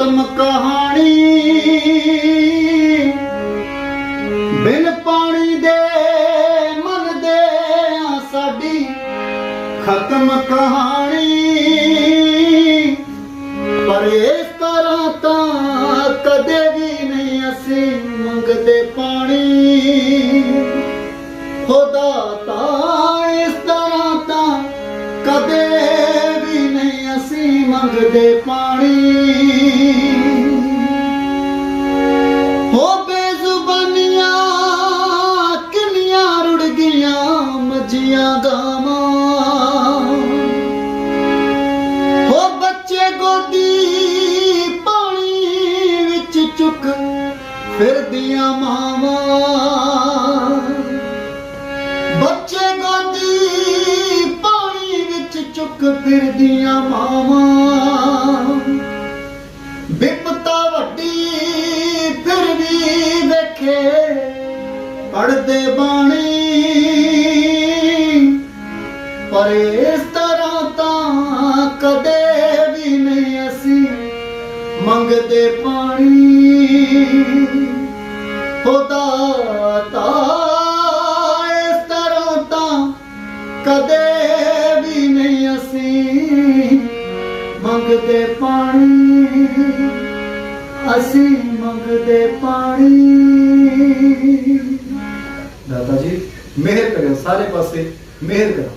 ਆਤਮ ਕਹਾਣੀ। ਬਿਨ ਪਾਣੀ ਦੇ, ਮਨ ਦੇ ਆ ਸਾਡੀ ਖਤਮ ਕਹਾਣੀ। ਪਰ ਇਸ ਤਰ੍ਹਾਂ ਤਾਂ ਕਦੇ ਵੀ ਨਹੀਂ ਅਸੀਂ ਮੰਗਦੇ ਪਾਣੀ। ਖੁਦਾ ਤਾਂ ਇਸ ਤਰ੍ਹਾਂ ਤਾਂ ਕਦੇ ਵੀ ਨਹੀਂ ਅਸੀਂ ਮੰਗਦੇ ਪਾਣੀ। ਹੋ ਬੇਜ਼ੁਬਾਨੀਆਂ, ਕਿੰਨੀਆਂ ਰੁੜ ਗਈਆਂ ਮੱਝੀਆਂ ਗਾਵਾਂ। ਹੋ ਬੱਚੇ ਗੋਦੀ ਪਾਣੀ ਵਿੱਚ ਚੁੱਕ ਫਿਰਦੀਆਂ ਮਾਵਾਂ। ਬੱਚੇ ਗੋਦੀ ਪਾਣੀ ਵਿੱਚ ਚੁੱਕ ਫਿਰਦੀਆਂ ਮਾਵਾਂ। ਪੜਦੇ ਬਾਣੀ। ਪਰ ਇਸ ਤਰ੍ਹਾਂ ਤਾਂ ਕਦੇ ਵੀ ਨਹੀਂ ਅਸੀਂ ਮੰਗਦੇ ਪਾਣੀ। ਖੁਦਾ ਤਾ ਇਸ ਤਰ੍ਹਾਂ ਤਾਂ ਕਦੇ ਵੀ ਨਹੀਂ ਅਸੀਂ ਮੰਗਦੇ ਪਾਣੀ। ਅਸੀਂ ਮੰਗਦੇ ਪਾਣੀ। ਦਾਤਾ ਜੀ ਮਿਹਰ ਕਰੋ ਸਾਰੇ ਪਾਸੇ ਮਿਹਰ ਕਰੋ